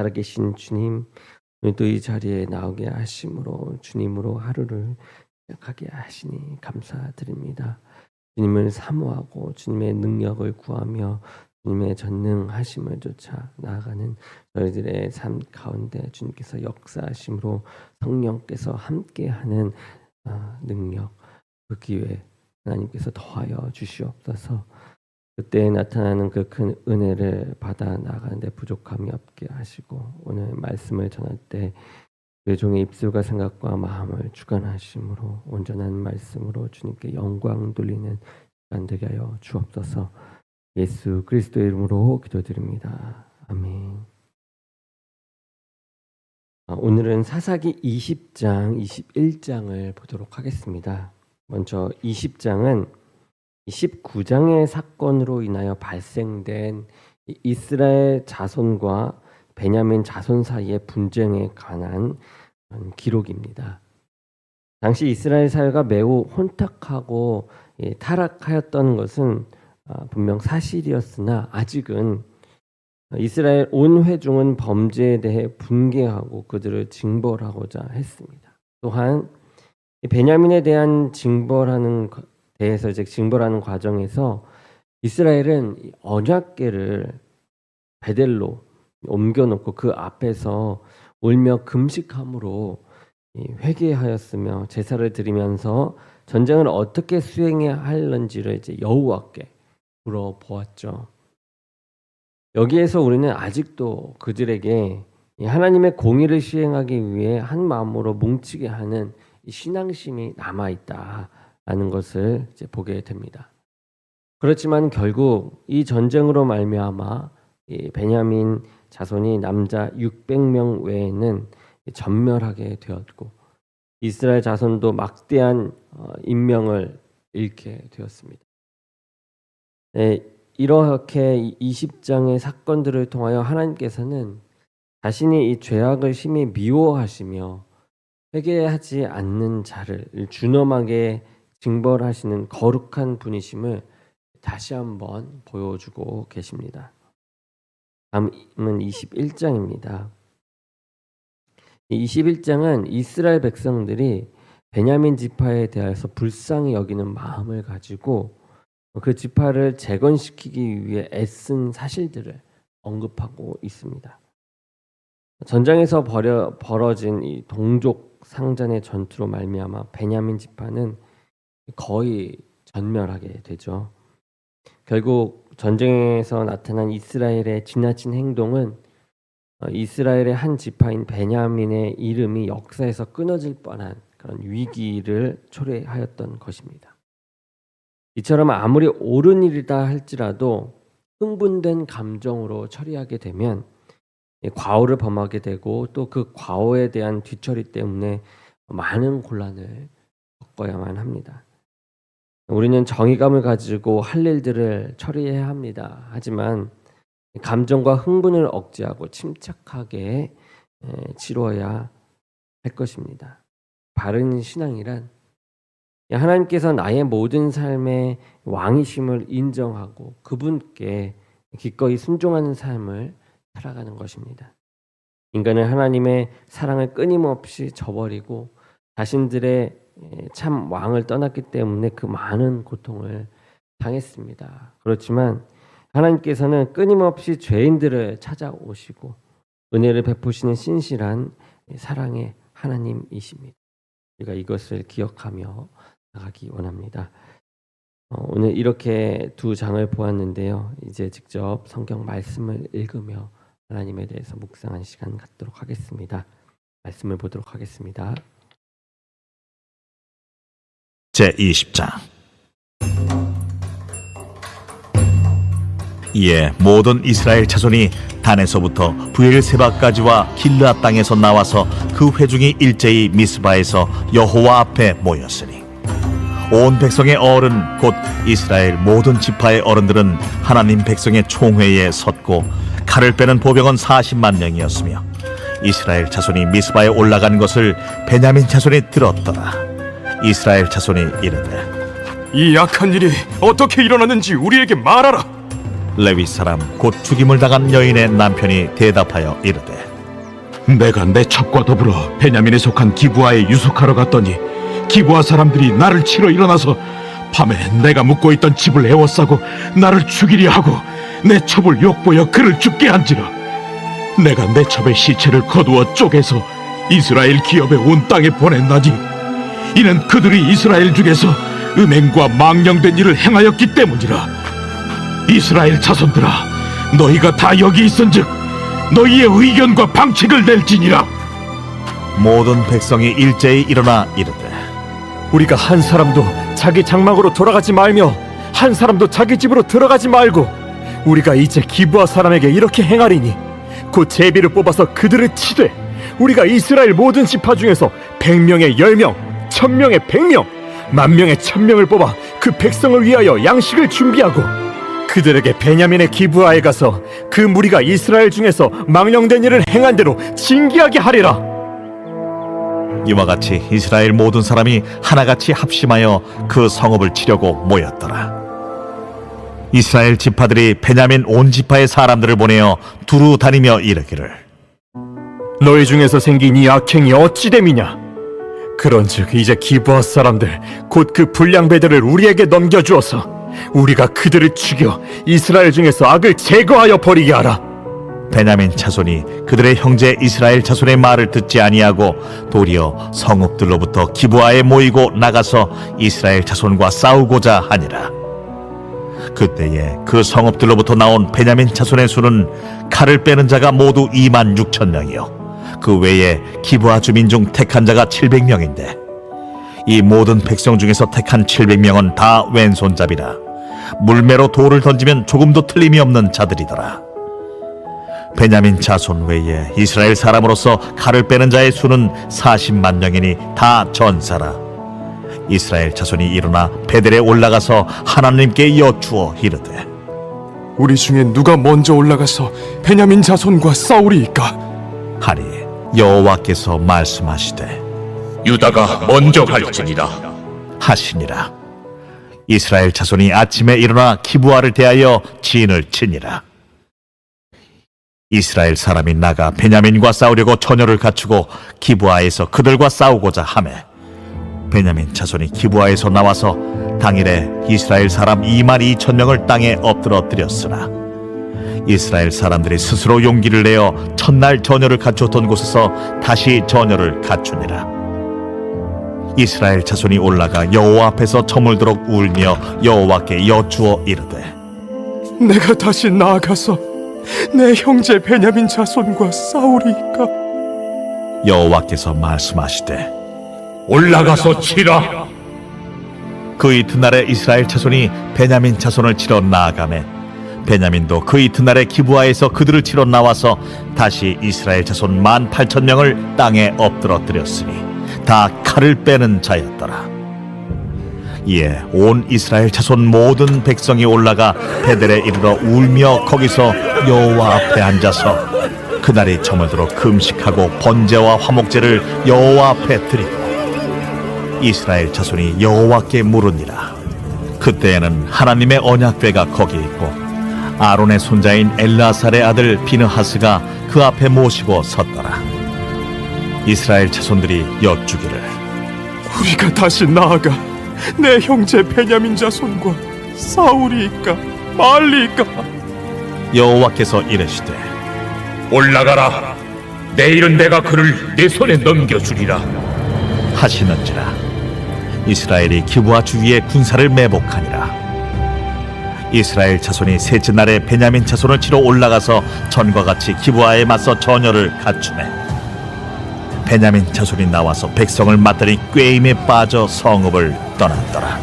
살아계신 주님, 오늘도 이 자리에 나오게 하심으로 주님으로 하루를 시작하게 하시니 감사드립니다. 주님을 사모하고 주님의 능력을 구하며 주님의 전능하심을 쫓아 나아가는 저희들의 삶 가운데 주님께서 역사하심으로 성령께서 함께하는 아, 능력 그 기회 하나님께서 더하여 주시옵소서. 그때 나타나는 그 큰 은혜를 받아 나가는데 부족함이 없게 하시고 오늘 말씀을 전할 때 그 종의 입술과 생각과 마음을 주관하심으로 온전한 말씀으로 주님께 영광 돌리는 시간 되게 하여 주옵소서. 예수 그리스도의 이름으로 기도드립니다. 아멘. 아, 오늘은 사사기 20장, 21장을 보도록 하겠습니다. 먼저 20장은 19장의 사건으로 인하여 발생된 이 이스라엘 자손과 베냐민 자손 사이의 분쟁에 관한 기록입니다. 당시 이스라엘 사회가 매우 혼탁하고 예, 타락하였던 것은 아, 분명 사실이었으나 아직은 이스라엘 온 회중은 범죄에 대해 분개하고 그들을 징벌하고자 했습니다. 또한 이 베냐민에 대한 징벌하는 거- 대해서 이제 징벌하는 과정에서 이스라엘은 이 언약궤를 베델로 옮겨놓고 그 앞에서 울며 금식함으로 이 회개하였으며 제사를 드리면서 전쟁을 어떻게 수행해야 할는지를 이제 여호와께 물어보았죠. 여기에서 우리는 아직도 그들에게 이 하나님의 공의를 시행하기 위해 한 마음으로 뭉치게 하는 이 신앙심이 남아 있다 라는 것을 이제 보게 됩니다. 그렇지만 결국 이 전쟁으로 말미암아 이 베냐민 자손이 남자 600명 외에는 전멸하게 되었고 이스라엘 자손도 막대한 어, 인명을 잃게 되었습니다. 네, 이렇게 20장의 사건들을 통하여 하나님께서는 자신이 이 죄악을 심히 미워하시며 회개하지 않는 자를 준엄하게 징벌하시는 거룩한 분이심을 다시 한번 보여주고 계십니다. 다음은 21장입니다. 이 21장은 이스라엘 백성들이 베냐민 지파에 대해서 불쌍히 여기는 마음을 가지고 그 지파를 재건시키기 위해 애쓴 사실들을 언급하고 있습니다. 전장에서 벌여, 벌어진 이 동족 상잔의 전투로 말미암아 베냐민 지파는 거의 전멸하게 되죠. 결국 전쟁에서 나타난 이스라엘의 지나친 행동은 어, 이스라엘의 한 지파인 베냐민의 이름이 역사에서 끊어질 뻔한 그런 위기를 초래하였던 것입니다. 이처럼 아무리 옳은 일이다 할지라도 흥분된 감정으로 처리하게 되면 이 과오를 범하게 되고 또 그 과오에 대한 뒤처리 때문에 많은 곤란을 겪어야만 합니다. 우리는 정의감을 가지고 할 일들을 처리해야 합니다. 하지만 감정과 흥분을 억제하고 침착하게 에, 치루어야 할 것입니다. 바른 신앙이란 하나님께서 나의 모든 삶의 왕이심을 인정하고 그분께 기꺼이 순종하는 삶을 살아가는 것입니다. 인간은 하나님의 사랑을 끊임없이 저버리고 자신들의 에, 참 왕을 떠났기 때문에 그 많은 고통을 당했습니다. 그렇지만 하나님께서는 끊임없이 죄인들을 찾아오시고 은혜를 베푸시는 신실한 사랑의 하나님이십니다. 우리가 이것을 기억하며 나가기 원합니다. 어, 오늘 이렇게 두 장을 보았는데요. 이제 직접 성경 말씀을 읽으며 하나님에 대해서 묵상한 시간 갖도록 하겠습니다. 말씀을 보도록 하겠습니다. 제 20장. 이에 모든 이스라엘 자손이 단에서부터 부엘세바까지와 길르앗 땅에서 나와서 그 회중이 일제히 미스바에서 여호와 앞에 모였으니 온 백성의 어른 곧 이스라엘 모든 지파의 어른들은 하나님 백성의 총회에 섰고 칼을 빼는 보병은 40만 명이었으며 이스라엘 자손이 미스바에 올라간 것을 베냐민 자손이 들었더라 이스라엘 자손이 이르되 이 악한 일이 어떻게 일어났는지 우리에게 말하라. 레위 사람 곧 죽임을 당한 여인의 남편이 대답하여 이르되 내가 내 첩과 더불어 베냐민에 속한 기부아에 유숙하러 갔더니 기부아 사람들이 나를 치러 일어나서 밤에 내가 묵고 있던 집을 에워싸고 나를 죽이려 하고 내 첩을 욕보여 그를 죽게 한지라 내가 내 첩의 시체를 거두어 쪼개서 이스라엘 기업의 온 땅에 보냈나니 이는 그들이 이스라엘 중에서 음행과 망령된 일을 행하였기 때문이라. 이스라엘 자손들아 너희가 다 여기 있은즉 너희의 의견과 방책을 낼지니라. 모든 백성이 일제히 일어나 이르되 우리가 한 사람도 자기 장막으로 돌아가지 말며 한 사람도 자기 집으로 들어가지 말고 우리가 이제 기부하 사람에게 이렇게 행하리니 곧 제비를 뽑아서 그들을 치되 우리가 이스라엘 모든 지파 중에서 백명의 열명, 천명의 백명, 만명의 천명을 뽑아 그 백성을 위하여 양식을 준비하고 그들에게 베냐민의 기부하에 가서 그 무리가 이스라엘 중에서 망령된 일을 행한 대로 징계하게 하리라. 이와 같이 이스라엘 모든 사람이 하나같이 합심하여 그 성읍을 치려고 모였더라. 이스라엘 지파들이 베냐민 온 지파의 사람들을 보내어 두루 다니며 이르기를 너희 중에서 생긴 이 악행이 어찌됨이냐? 그런즉 이제 기부하 사람들 곧 그 불량 배들을 우리에게 넘겨주어서 우리가 그들을 죽여 이스라엘 중에서 악을 제거하여 버리게 하라. 베냐민 자손이 그들의 형제 이스라엘 자손의 말을 듣지 아니하고 도리어 성읍들로부터 기부하에 모이고 나가서 이스라엘 자손과 싸우고자 하니라. 그때에 그 성읍들로부터 나온 베냐민 자손의 수는 칼을 빼는 자가 모두 2만 6천 명이요. 그 외에 기부하 주민 중 택한 자가 700명인데 이 모든 백성 중에서 택한 700명은 다 왼손잡이라 물매로 돌을 던지면 조금도 틀림이 없는 자들이더라. 베냐민 자손 외에 이스라엘 사람으로서 칼을 빼는 자의 수는 40만 명이니 다 전사라. 이스라엘 자손이 일어나 베델에 올라가서 하나님께 여쭈어 이르되 우리 중에 누가 먼저 올라가서 베냐민 자손과 싸우리이까? 하니 여호와께서 말씀하시되 유다가 먼저 갈지니라 하시니라. 이스라엘 자손이 아침에 일어나 기부아를 대하여 진을 치니라. 이스라엘 사람이 나가 베냐민과 싸우려고 전열을 갖추고 기부아에서 그들과 싸우고자 하매 베냐민 자손이 기부아에서 나와서 당일에 이스라엘 사람 2만 2천 명을 땅에 엎드러뜨렸으나 이스라엘 사람들이 스스로 용기를 내어 첫날 전열을 갖추었던 곳에서 다시 전열을 갖추니라. 이스라엘 자손이 올라가 여호와 앞에서 저물도록 울며 여호와께 여쭈어 이르되 내가 다시 나아가서 내 형제 베냐민 자손과 싸우리이까? 여호와께서 말씀하시되 올라가서 치라 그 이튿날에 이스라엘 자손이 베냐민 자손을 치러 나아가매 베냐민도 그 이튿날에 기부하에서 그들을 치러 나와서 다시 이스라엘 자손 만 팔천 명을 땅에 엎드러뜨렸으니 다 칼을 빼는 자였더라 이에 온 이스라엘 자손 모든 백성이 올라가 베델에 이르러 울며 거기서 여호와 앞에 앉아서 그날이 저물도록 금식하고 번제와 화목제를 여호와 앞에 드리고 이스라엘 자손이 여호와께 물으니라. 그때에는 하나님의 언약궤가 거기 있고 아론의 손자인 엘라살의 아들 비느하스가 그 앞에 모시고 섰더라. 이스라엘 자손들이 여쭈기를 우리가 다시 나아가 내 형제 베냐민 자손과 싸우리이까? 말리이까? 여호와께서 이르시되 올라가라 내일은 내가 그를 내 손에 넘겨주리라 하시는지라 이스라엘이 기부와 주위에 군사를 매복하니라 이스라엘 자손이 셋째 날에 베냐민 자손을 치러 올라가서 전과 같이 기부하에 맞서 전열을 갖추매. 베냐민 자손이 나와서 백성을 맞더니 꾀임에 빠져 성읍을 떠났더라.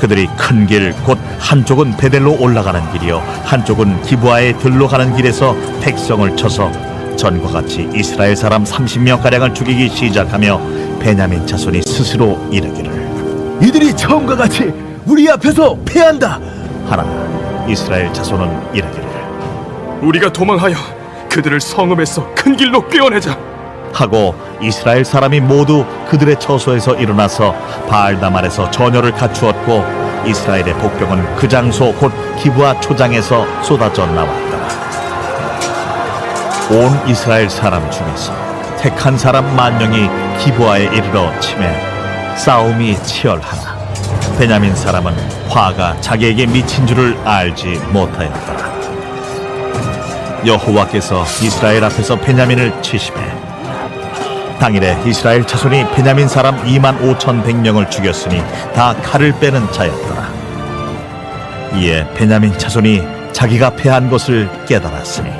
그들이 큰 길 곧 한쪽은 베델로 올라가는 길이요 한쪽은 기부하에 들로 가는 길에서 백성을 쳐서 전과 같이 이스라엘 사람 30명 가량을 죽이기 시작하며 베냐민 자손이 스스로 이르기를. 이들이 처음과 같이 우리 앞에서 패한다. 하나 이스라엘 자손은 이르기를 우리가 도망하여 그들을 성읍에서 큰 길로 꿰어내자. 하고 이스라엘 사람이 모두 그들의 처소에서 일어나서 바알다말에서 전열을 갖추었고 이스라엘의 복병은 그 장소 곧 기브아 초장에서 쏟아져 나왔더라. 온 이스라엘 사람 중에서 택한 사람 만 명이 기브아에 이르러 치매 싸움이 치열하나 베냐민 사람은 화가 자기에게 미친 줄을 알지 못하였더라. 여호와께서 이스라엘 앞에서 베냐민을 치심해 당일에 이스라엘 자손이 베냐민 사람 2만 5천 백명을 죽였으니 다 칼을 빼는 자였더라. 이에 베냐민 자손이 자기가 패한 것을 깨달았으니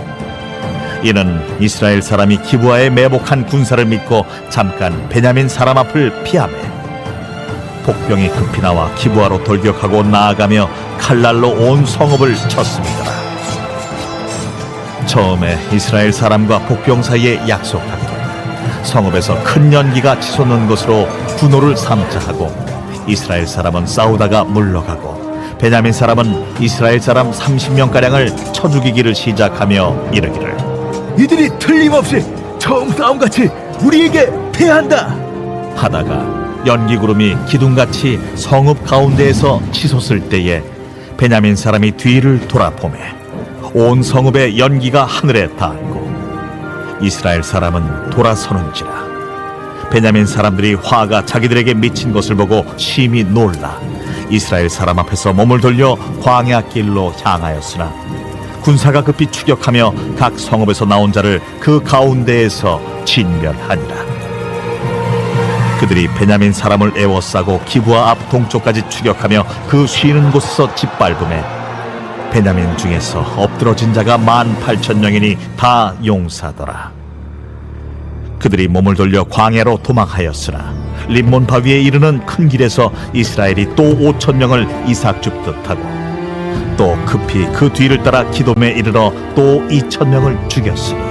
이는 이스라엘 사람이 기부하에 매복한 군사를 믿고 잠깐 베냐민 사람 앞을 피하매 복병이 급히 나와 기부하로 돌격하고 나아가며 칼날로 온 성읍을 쳤습니다. 처음에 이스라엘 사람과 복병 사이에 약속하기를 성읍에서 큰 연기가 치솟는 것으로 분노를 삼자 하고 이스라엘 사람은 싸우다가 물러가고 베냐민 사람은 이스라엘 사람 30명 가량을 쳐 죽이기를 시작하며 이르기를 이들이 틀림없이 처음 싸움같이 우리에게 패한다. 하다가 연기 구름이 기둥같이 성읍 가운데에서 치솟을 때에 베냐민 사람이 뒤를 돌아보매 온 성읍의 연기가 하늘에 닿았고 이스라엘 사람은 돌아서는지라. 베냐민 사람들이 화가 자기들에게 미친 것을 보고 심히 놀라. 이스라엘 사람 앞에서 몸을 돌려 광야 길로 향하였으나 군사가 급히 추격하며 각 성읍에서 나온 자를 그 가운데에서 진멸하니라 그들이 베냐민 사람을 애워싸고 기부와 앞 동쪽까지 추격하며 그 쉬는 곳에서 짓밟음에 베냐민 중에서 엎드러진 자가 만 팔천 명이니 다 용사더라. 그들이 몸을 돌려 광야로 도망하였으나 림몬 바위에 이르는 큰 길에서 이스라엘이 또 오천 명을 이삭 줍듯 하고 또 급히 그 뒤를 따라 기돔에 이르러 또 이천 명을 죽였으니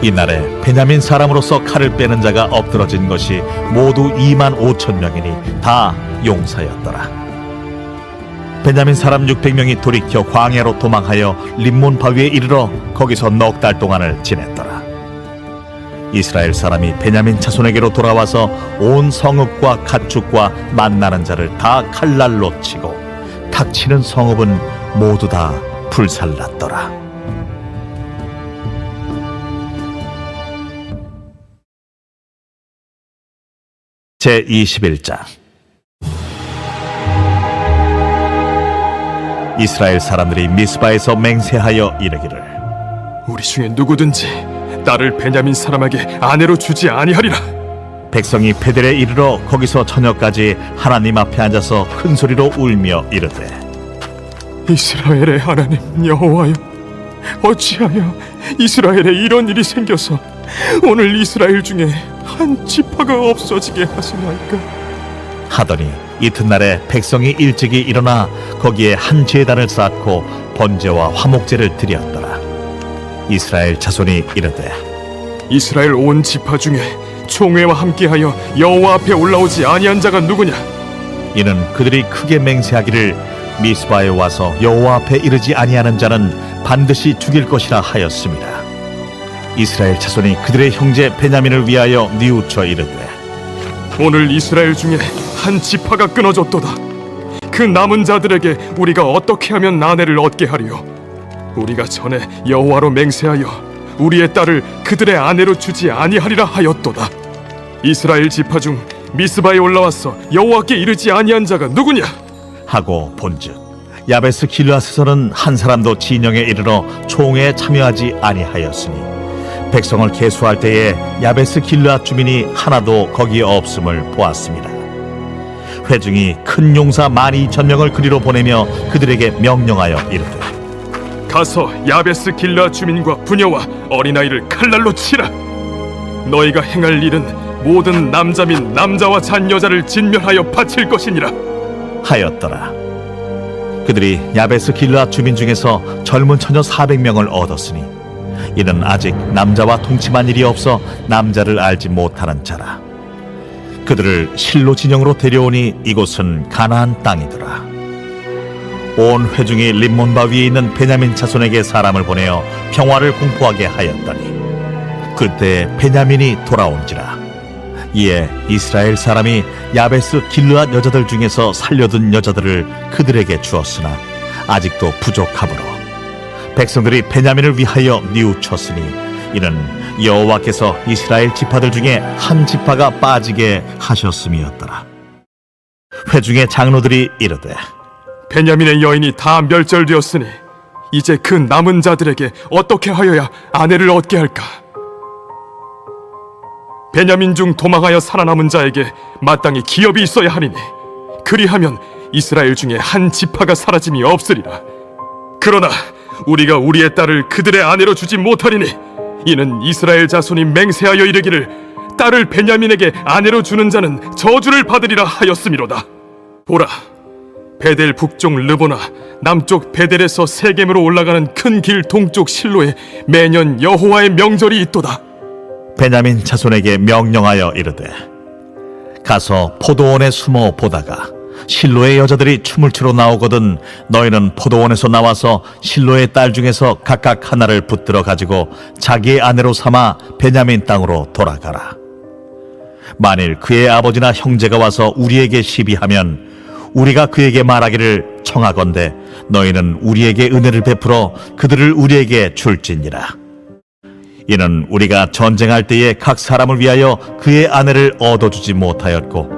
이날에 베냐민 사람으로서 칼을 빼는 자가 엎드러진 것이 모두 2만 5천 명이니 다 용사였더라. 베냐민 사람 600명이 돌이켜 광야로 도망하여 림몬 바위에 이르러 거기서 넉 달 동안을 지냈더라. 이스라엘 사람이 베냐민 자손에게로 돌아와서 온 성읍과 가축과 만나는 자를 다 칼날로 치고 탁치는 성읍은 모두 다 불살랐더라. 제 21장 이스라엘 사람들이 미스바에서 맹세하여 이르기를 우리 중에 누구든지 딸을 베냐민 사람에게 아내로 주지 아니하리라. 백성이 베델에 이르러 거기서 저녁까지 하나님 앞에 앉아서 큰 소리로 울며 이르되 이스라엘의 하나님 여호와여, 어찌하여 이스라엘에 이런 일이 생겨서 오늘 이스라엘 중에 한 지파가 없어지게 하시나이까? 하더니 이튿날에 백성이 일찍이 일어나 거기에 한 제단을 쌓고 번제와 화목제를 드렸더라 이스라엘 자손이 이르되 이스라엘 온 지파 중에 총회와 함께하여 여호와 앞에 올라오지 아니한 자가 누구냐? 이는 그들이 크게 맹세하기를 미스바에 와서 여호와 앞에 이르지 아니하는 자는 반드시 죽일 것이라 하였습니다. 이스라엘 자손이 그들의 형제 베냐민을 위하여 뉘우쳐 이르되 오늘 이스라엘 중에 한 지파가 끊어졌도다. 그 남은 자들에게 우리가 어떻게 하면 나내를 얻게 하리요? 우리가 전에 여호와로 맹세하여 우리의 딸을 그들의 아내로 주지 아니하리라 하였도다. 이스라엘 지파 중 미스바에 올라와서 여호와께 이르지 아니한 자가 누구냐? 하고 본즉 야베스 길라스에서는 한 사람도 진영에 이르러 총회에 참여하지 아니하였으니 백성을 계수할 때에 야베스 길라 주민이 하나도 거기에 없음을 보았습니다. 회중이 큰 용사 만 이천 명을 그리로 보내며 그들에게 명령하여 이르되 가서 야베스 길라 주민과 부녀와 어린아이를 칼날로 치라. 너희가 행할 일은 모든 남자 및 남자와 잔 여자를 진멸하여 바칠 것이니라. 하였더라. 그들이 야베스 길라 주민 중에서 젊은 처녀 400명을 얻었으니 이는 아직 남자와 통치만 일이 없어 남자를 알지 못하는 자라. 그들을 실로 진영으로 데려오니 이곳은 가나안 땅이더라. 온 회중이 림몬바 위에 있는 베냐민 자손에게 사람을 보내어 평화를 공포하게 하였더니 그때 베냐민이 돌아온지라 이에 이스라엘 사람이 야베스 길르앗 여자들 중에서 살려둔 여자들을 그들에게 주었으나 아직도 부족하므로 백성들이 베냐민을 위하여 뉘우쳤으니 이는 여호와께서 이스라엘 지파들 중에 한 지파가 빠지게 하셨음이었더라. 회중의 장로들이 이르되 베냐민의 여인이 다 멸절되었으니 이제 그 남은 자들에게 어떻게 하여야 아내를 얻게 할까? 베냐민 중 도망하여 살아남은 자에게 마땅히 기업이 있어야 하리니 그리하면 이스라엘 중에 한 지파가 사라짐이 없으리라. 그러나 우리가 우리의 딸을 그들의 아내로 주지 못하리니 이는 이스라엘 자손이 맹세하여 이르기를 딸을 베냐민에게 아내로 주는 자는 저주를 받으리라 하였음이로다. 보라, 베델 북쪽 르보나 남쪽 베델에서 세겜으로 올라가는 큰 길 동쪽 실로에 매년 여호와의 명절이 있도다. 베냐민 자손에게 명령하여 이르되 가서 포도원에 숨어 보다가 실로의 여자들이 춤을 추러 나오거든 너희는 포도원에서 나와서 실로의 딸 중에서 각각 하나를 붙들어 가지고 자기의 아내로 삼아 베냐민 땅으로 돌아가라. 만일 그의 아버지나 형제가 와서 우리에게 시비하면 우리가 그에게 말하기를 청하건대 너희는 우리에게 은혜를 베풀어 그들을 우리에게 줄지니라. 이는 우리가 전쟁할 때에 각 사람을 위하여 그의 아내를 얻어주지 못하였고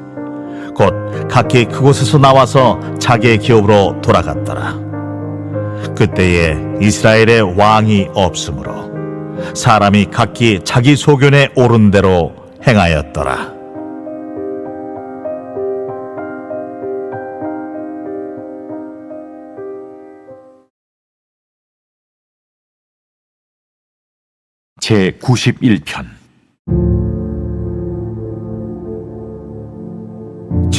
곧 각기 그곳에서 나와서 자기의 기업으로 돌아갔더라. 그때에 이스라엘의 왕이 없으므로 사람이 각기 자기 소견에 오른 대로 행하였더라. 제 91편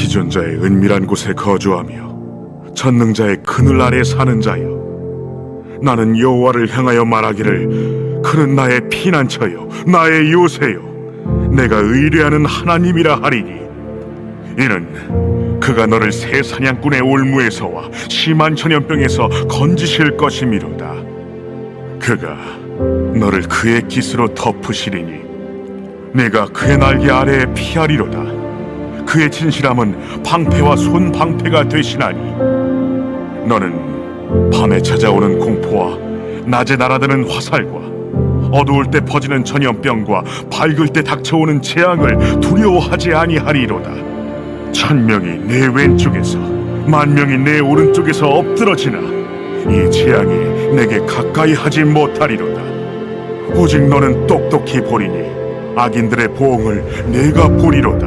지존자의 은밀한 곳에 거주하며 전능자의 그늘 아래 사는 자여 나는 여호와를 향하여 말하기를 그는 나의 피난처요 나의 요새요 내가 의뢰하는 하나님이라 하리니. 이는 그가 너를 새 사냥꾼의 올무에서와 심한 전염병에서 건지실 것이미로다. 그가 너를 그의 깃으로 덮으시리니 내가 그의 날개 아래에 피하리로다 그의 진실함은 방패와 손방패가 되시나니. 너는 밤에 찾아오는 공포와 낮에 날아드는 화살과 어두울 때 퍼지는 전염병과 밝을 때 닥쳐오는 재앙을 두려워하지 아니하리로다. 천 명이 내 왼쪽에서 만 명이 내 오른쪽에서 엎드러지나 이 재앙이 내게 가까이 하지 못하리로다. 오직 너는 똑똑히 보리니 악인들의 보응을 내가 보리로다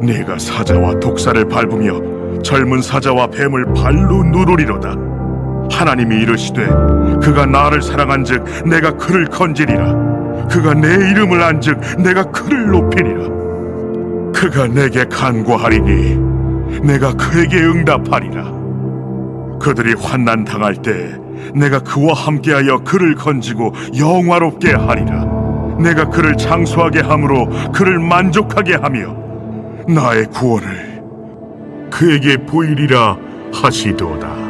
네가 사자와 독사를 밟으며 젊은 사자와 뱀을 발로 누르리로다. 하나님이 이르시되 그가 나를 사랑한즉 내가 그를 건지리라. 그가 내 이름을 안즉 내가 그를 높이리라. 그가 내게 간구하리니 내가 그에게 응답하리라. 그들이 환난 당할 때 내가 그와 함께하여 그를 건지고 영화롭게 하리라. 내가 그를 장수하게 함으로 그를 만족하게 하며 나의 구원을 그에게 보이리라 하시도다